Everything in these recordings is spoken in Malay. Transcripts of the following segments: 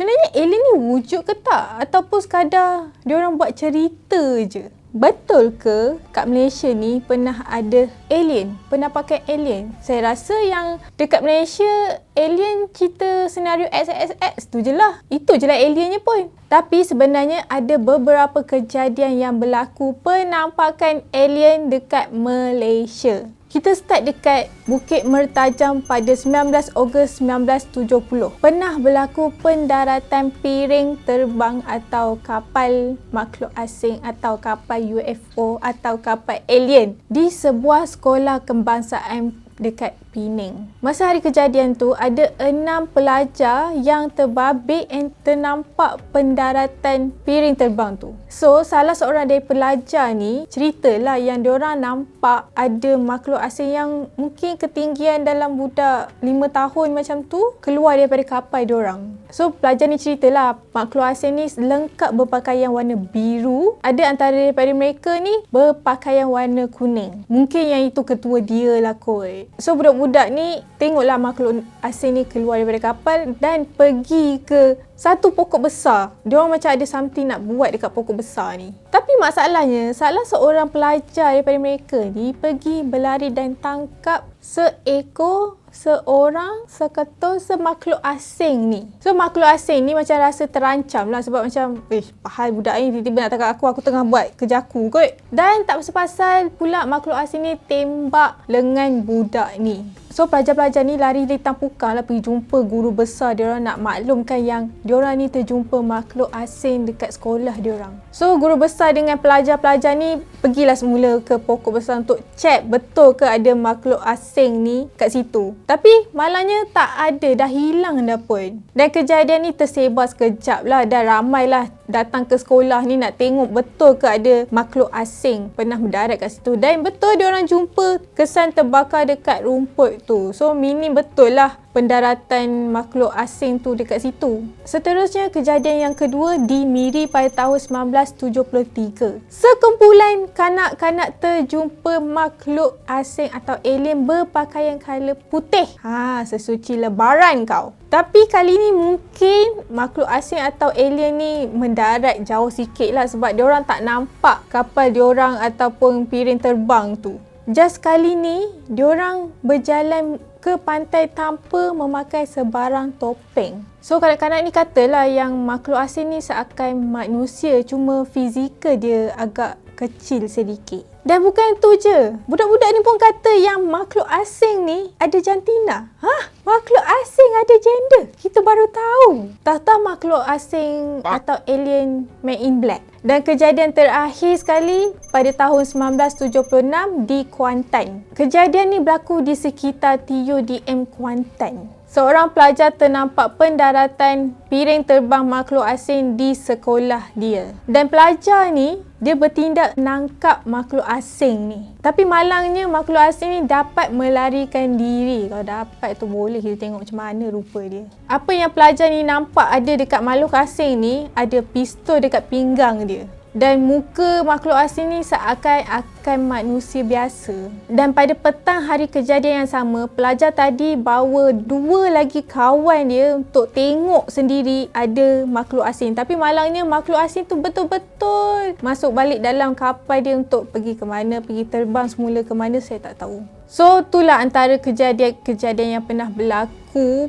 Sebenarnya alien ni wujud ke tak? Ataupun sekadar dia orang buat cerita je? Betul ke kat Malaysia ni pernah ada alien? Pernah pakai alien? Saya rasa yang dekat Malaysia alien cerita senario XXX tu je lah. Itu je lah aliennya pun. Tapi sebenarnya ada beberapa kejadian yang berlaku penampakan alien dekat Malaysia. Kita start dekat Bukit Mertajam pada 19 Ogos 1970. Pernah berlaku pendaratan piring terbang atau kapal makhluk asing atau kapal UFO atau kapal alien di sebuah sekolah kebangsaan dekat Pening. Masa hari kejadian tu ada enam pelajar yang terbabit dan ternampak pendaratan piring terbang tu. So salah seorang dari pelajar ni ceritalah yang diorang nampak ada makhluk asing yang mungkin ketinggian dalam budak lima tahun macam tu keluar daripada kapal diorang. So pelajar ni ceritalah makhluk asing ni lengkap berpakaian warna biru. Ada antara daripada mereka ni berpakaian warna kuning. Mungkin yang itu ketua dia lah kot. So budak budak ni tengoklah makhluk asing ni keluar daripada kapal dan pergi ke satu pokok besar. Dia macam ada something nak buat dekat pokok besar ni. Tapi masalahnya, salah seorang pelajar daripada mereka ni pergi berlari dan tangkap seekor seorang seketul semakhluk asing ni. So makhluk asing ni macam rasa terancam lah sebab macam eh pahal budak ni tiba-tiba nak tangkap aku aku tengah buat kerja aku kot. Dan tak pasal-pasal pula makhluk asing ni tembak lengan budak ni. So pelajar-pelajar ni lari dari tampukang lah pergi jumpa guru besar dia orang nak maklumkan yang dia orang ni terjumpa makhluk asing dekat sekolah dia orang. So guru besar dengan pelajar-pelajar ni pergilah semula ke pokok besar untuk check betul ke ada makhluk asing ni kat situ. Tapi malangnya tak ada, dah hilang dah pun. Dan kejadian ni tersebar sekejap lah dan ramai lah datang ke sekolah ni nak tengok betul ke ada makhluk asing pernah mendarat kat situ. Dan betul dia orang jumpa kesan terbakar dekat rumput tu. So minim betul lah pendaratan makhluk asing tu dekat situ. Seterusnya kejadian yang kedua di Miri pada tahun 1973. Sekumpulan kanak-kanak terjumpa makhluk asing atau alien berpakaian color putih. Ha, sesuci lebaran kau. Tapi kali ni mungkin makhluk asing atau alien ni mendarat jauh sikit lah sebab dia orang tak nampak kapal dia orang ataupun piring terbang tu. Just kali ni, diorang berjalan ke pantai tanpa memakai sebarang topeng. So kadang-kadang ni katalah yang makhluk asing ni seakan manusia cuma fizikal dia agak kecil sedikit. Dan bukan itu je. Budak-budak ni pun kata yang makhluk asing ni ada jantina. Hah? Makhluk asing ada gender? Kita baru tahu. Tahu-tahu makhluk asing atau alien man in black. Dan kejadian terakhir sekali pada tahun 1976 di Kuantan. Kejadian ni berlaku di sekitar TUDM Kuantan. Seorang pelajar ternampak pendaratan piring terbang makhluk asing di sekolah dia. Dan pelajar ni, dia bertindak nangkap makhluk asing ni. Tapi malangnya makhluk asing ni dapat melarikan diri. Kalau dapat tu boleh kita tengok macam mana rupa dia. Apa yang pelajar ni nampak ada dekat makhluk asing ni, ada pistol dekat pinggang dia dan muka makhluk asing ni seakan akan manusia biasa. Dan pada petang hari kejadian yang sama, pelajar tadi bawa dua lagi kawan dia untuk tengok sendiri ada makhluk asing. Tapi malangnya makhluk asing tu betul-betul masuk balik dalam kapal dia untuk pergi ke mana, pergi terbang semula ke mana saya tak tahu. So itulah antara kejadian-kejadian yang pernah berlaku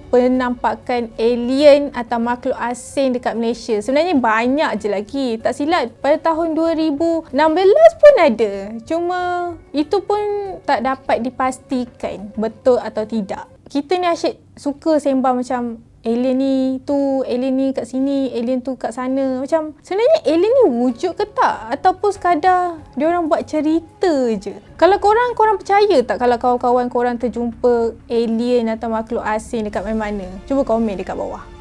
penampakan alien atau makhluk asing dekat Malaysia. Sebenarnya banyak je lagi. Tak silap pada tahun 2016 pun ada. Cuma itu pun tak dapat dipastikan betul atau tidak. Kita ni asyik suka sembang macam alien ni tu, alien ni kat sini, alien tu kat sana. Macam sebenarnya alien ni wujud ke tak? Ataupun sekadar dia orang buat cerita je. Kalau korang, korang percaya tak kalau kawan-kawan korang terjumpa alien atau makhluk asing dekat mana-mana? Cuba komen dekat bawah.